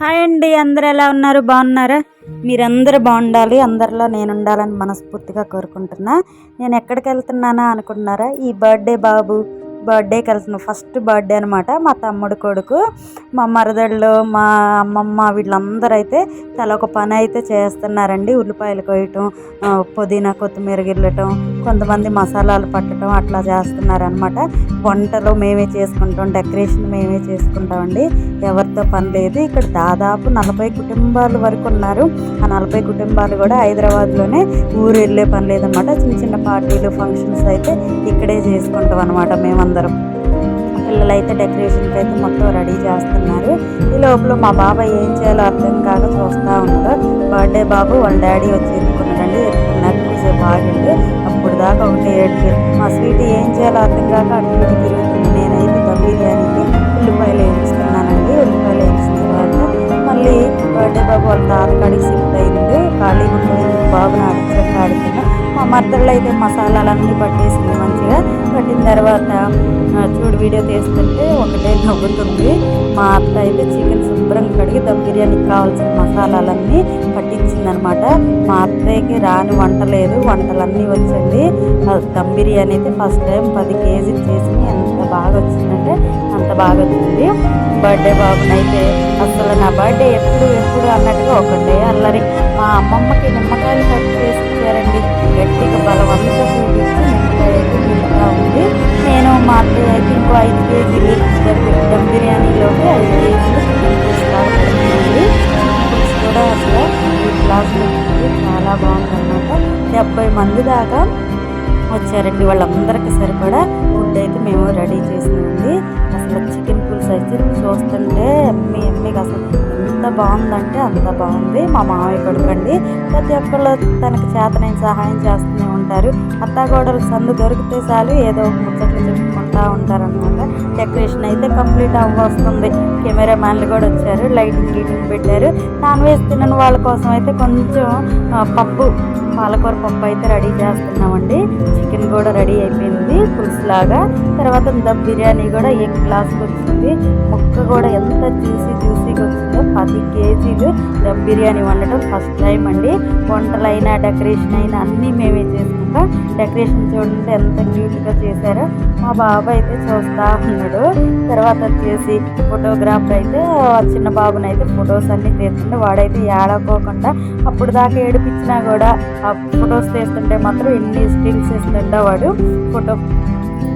Hi అండి అందరు ఎలా ఉన్నారు? బాగున్నారా? మీరందరూ బాగుండాలి అందరిలో నేను ఉండాలని మనస్ఫూర్తిగా కోరుకుంటున్నా. నేను ఎక్కడికి వెళ్తున్నానా అనుకుంటున్నారా? ఈ బర్త్డే బాబు బర్త్డేకి వెళ్తున్నాను ఫస్ట్ బర్త్డే అనమాట మా తమ్ముడు కొడుకు మా మరదళ్ళు మా అమ్మమ్మ వీళ్ళందరూ అయితే తల ఒక పని అయితే చేస్తున్నారండి. ఉల్లిపాయలు కొయ్యటం పుదీనా కొత్తిమీర గిల్లటం కొంతమంది మసాలాలు పట్టడం అట్లా చేస్తున్నారనమాట వంటలు మేమే చేసుకుంటాం డెకరేషన్ మేమే చేసుకుంటామండి. ఎవరితో పని లేదు. ఇక్కడ దాదాపు నలభై కుటుంబాల వరకు ఉన్నారు. ఆ నలభై కుటుంబాలు కూడా హైదరాబాద్లోనే ఊరు వెళ్ళే పని లేదన్నమాట. చిన్న చిన్న పార్టీలు ఫంక్షన్స్ అయితే ఇక్కడే చేసుకుంటాం అనమాట మేమందరం. పిల్లలు అయితే డెకరేషన్కి అయితే మొత్తం రెడీ చేస్తున్నారు. ఈ లోపల మా బాబాయ్ ఏం చేయాలో అర్థం కాక చూస్తూ ఉన్నాడు. బర్త్డే బాబు వాళ్ళ డాడీ వచ్చి ఎత్తుకున్నాడండి. ఎత్తుకున్నాక కొంచెం బాగుంది దాకా ఒకటి ఏడు మా స్వీట్ ఏం చేయాలో అర్థం కాక అటు ఇటు తిరుగుతుంది. నేనైతే దమ్ బిర్యానీకి ఉల్లిపాయలు వేయిస్తున్నానండి ఉల్లిపాయలు వేయించిన తర్వాత మళ్ళీ బర్త్డే బాబు వాళ్ళ తాత కాడికి షిఫ్ట్ అయింది. ఖాళీ ఉంటుంది బాబుని ఆడించక ఆడుతున్నా మా మద్దళ్ళు అయితే మసాలాలన్నీ పట్టేసింది మంచిగా. తర్వాత చూడు వీడియో తీస్తుంటే ఒకటే నవ్వుతుంది. మా అత్త అయితే చికెన్ శుభ్రం కడిగి దమ్ బిర్యానీకి కావాల్సిన మసాలాలన్నీ పట్టించిందనమాట. మా అత్తయ్యకి రాని వంట లేదు వంటలన్నీ వచ్చింది. దమ్ బిర్యానీ అయితే ఫస్ట్ టైం పది కేజీలు చేసి ఎంత బాగా వచ్చిందంటే అంత బాగా వచ్చింది. బర్త్డే బాబునైతే అసలు నా బర్త్డే ఎప్పుడు ఎప్పుడు అన్నట్టుగా ఒకటే అల్లరి. మా అమ్మమ్మకి నిమ్మకాయలు కట్ చేసి ఇచ్చారండి. గట్టిగా బలవంతంగా చూపించి నిమ్మకాయ నాకు ఐదు కేజీలు దమ్ బిర్యానీలోకి ఐదు కేజీలు కూడా అసలు ఈ గ్లాసులు చాలా బాగుందన్నమాట. డెబ్బై మంది దాకా వచ్చారండి. వాళ్ళందరికీ సరిపడా ఫుడ్ అయితే మేము రెడీ చేసినామండి. అసలు చికెన్ పులుసు అయితే చూస్తుంటే మీ ఎమ్మిగా అసలు ఎంత బాగుందంటే అంత బాగుంది. మా మామయ్య కొడుకండి ప్రతి ఒక్కళ్ళు తనకి చేతనైన సహాయం చేస్తూనే ఉంటారు. అత్తాగోడలు సందు దొరికితే చాలు ఏదో ఒక ముచ్చట్లు చెప్పుకుంటా ఉంటారనమాట డెకరేషన్ అయితే కంప్లీట్ అవ్వస్తుంది. కెమెరా మ్యాన్లు కూడా వచ్చారు లైటింగ్ గీటింగ్ పెట్టారు. నాన్ వెజ్ తినని వాళ్ళ కోసం అయితే కొంచెం పప్పు పాలకూర పప్పు అయితే రెడీ చేస్తున్నామండి. చికెన్ కూడా రెడీ అయిపోయింది పులుసు లాగా తర్వాత దమ్ బిర్యానీ కూడా ఏ గ్లాస్కి వచ్చింది ముక్క కూడా ఎంత జ్యూసీ జ్యూసీగా వచ్చింది పది కేజీలు దమ్ బిర్యానీ వండటం ఫస్ట్ టైం అండి. వంటలైనా డెకరేషన్ అయినా అన్నీ మేమే చేసుకుంటాం. డెకరేషన్ చూడండి ఎంత క్యూట్గా చేశారో. మా బాబాయ్ అయితే చూస్తా ఉన్నాడు. తర్వాత వచ్చేసి ఫోటోగ్రాఫర్ అయితే ఆ చిన్న బాబుని అయితే ఫొటోస్ అన్ని తీస్తుంటే వాడైతే ఏడకోకుండా అప్పుడు దాకా ఏడిపించినా కూడా ఆ ఫొటోస్ తీస్తుంటే మాత్రం ఎన్ని స్టిల్స్ ఇస్తుండే వాడు ఫోటో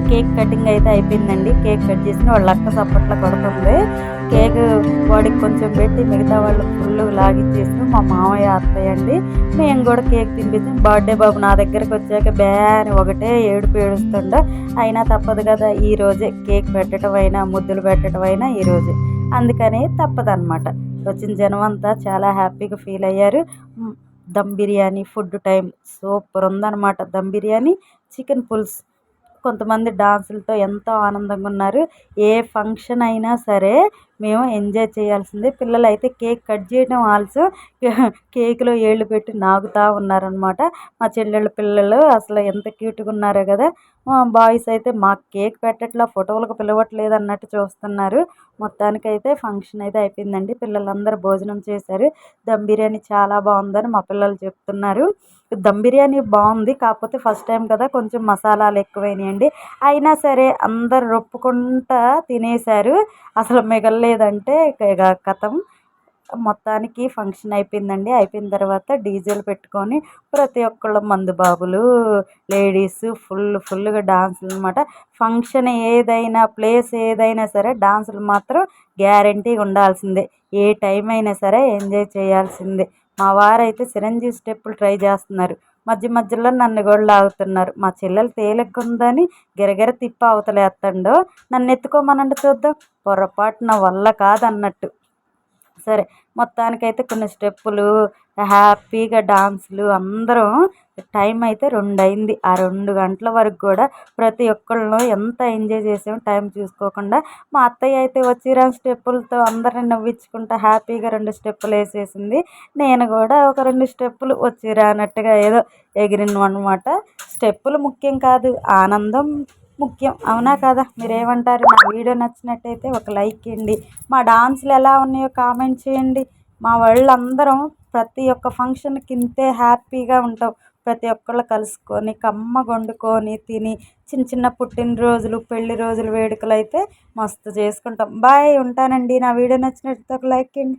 కేక్ కటింగ్ అయితే అయిపోయిందండి. కేక్ కట్ చేసిన వాళ్ళ అక్క సప్పట్లో కొడుతుంది. కేక్ వాడికి కొంచెం పెట్టి మిగతా వాళ్ళు ఫుల్ లాగిచ్చేసి మా మామయ్య అత్తయ్య అండి. మేము కూడా కేక్ తినిపించాం బర్త్డే బాబు నా దగ్గరకు వచ్చాక బ్యాన్ ఒకటే ఏడుపు ఏడుస్తుండ. అయినా తప్పదు కదా ఈరోజే కేక్ పెట్టడం అయినా ముద్దులు పెట్టడం అయినా ఈరోజే అందుకని తప్పదన్నమాట. వచ్చిన జనం అంతా చాలా హ్యాపీగా ఫీల్ అయ్యారు. Dum biryani food time super ఉందన్నమాట. దమ్ బిర్యానీ చికెన్ పులుసు. కొంతమంది డాన్సులతో ఎంతో ఆనందంగా ఉన్నారు. ఏ ఫంక్షన్ అయినా సరే మేము ఎంజాయ్ చేయాల్సిందే. పిల్లలు అయితే కేక్ కట్ చేయడం ఆల్సో కేక్లో ఏళ్ళు పెట్టి నాగుతూ ఉన్నారనమాట మా చెల్లెళ్ళ పిల్లలు అసలు ఎంత క్యూట్గా ఉన్నారో కదా. బాయ్స్ అయితే మాకు కేక్ పెట్టట్లా ఫోటోలకు పిలవట్లేదు అన్నట్టు చూస్తున్నారు. మొత్తానికైతే ఫంక్షన్ అయితే అయిపోయిందండి. పిల్లలందరూ భోజనం చేశారు. దమ్ బిర్యానీ చాలా బాగుందని మా పిల్లలు చెప్తున్నారు. దమ్ బిర్యానీ బాగుంది. కాకపోతే ఫస్ట్ టైం కదా కొంచెం మసాలాలు ఎక్కువైనాయండి. అయినా సరే అందరు రొప్పుకుంటా తినేశారు. అసలు మిగలలేదంటే ఇక కథం. మొత్తానికి ఫంక్షన్ అయిపోయిందండి. అయిపోయిన తర్వాత డీజేలు పెట్టుకొని ప్రతి ఒక్కళ్ళు మందు బాబులు లేడీస్ ఫుల్ ఫుల్గా డాన్సులు అనమాట ఫంక్షన్ ఏదైనా ప్లేస్ ఏదైనా సరే డాన్సులు మాత్రం గ్యారంటీ ఉండాల్సిందే. ఏ టైం అయినా సరే ఎంజాయ్ చేయాల్సిందే. మా వారైతే చిరంజీవి స్టెప్పులు ట్రై చేస్తున్నారు. మధ్య మధ్యలో నన్ను కూడా లాగుతున్నారు. మా చెల్లెలు తేలిగ్గుందని గిరగిర తిప్ప అవతలేస్తుండో నన్ను ఎత్తుకోమనండి చూద్దాం. పొరపాటు నా వల్ల కాదన్నట్టు. సరే మొత్తానికైతే కొన్ని స్టెప్పులు హ్యాపీగా డాన్సులు అందరం టైం అయితే రెండు అయింది ఆ రెండు గంటల వరకు కూడా ప్రతి ఒక్కళ్ళు ఎంత ఎంజాయ్ చేసాము టైం చూసుకోకుండా మా అత్తయ్య అయితే వచ్చిరా స్టెప్పులతో అందరిని నవ్వించుకుంటా హ్యాపీగా రెండు స్టెప్పులు వేసేసింది. నేను కూడా ఒక రెండు స్టెప్పులు వచ్చిరా అన్నట్టుగా ఏదో ఎగిరిను అనమాట స్టెప్పులు ముఖ్యం కాదు ఆనందం ముఖ్యం. అవునా కదా? మీరేమంటారు? నా వీడియో నచ్చినట్టయితే ఒక లైక్ ఇవ్వండి మా డాన్సులు ఎలా ఉన్నాయో కామెంట్ చేయండి. మా వాళ్ళందరం ప్రతి ఒక్క ఫంక్షన్కి ఇంతే హ్యాపీగా ఉంటాం. ప్రతి ఒక్కళ్ళు కలుసుకొని కమ్మగా వండుకొని తిని చిన్న చిన్న పుట్టినరోజులు పెళ్ళి రోజులు వేడుకలు అయితే మస్తు చేసుకుంటాం. బాయ్ ఉంటానండి. నా వీడియో నచ్చినట్లయితే ఒక లైక్ ఇవ్వండి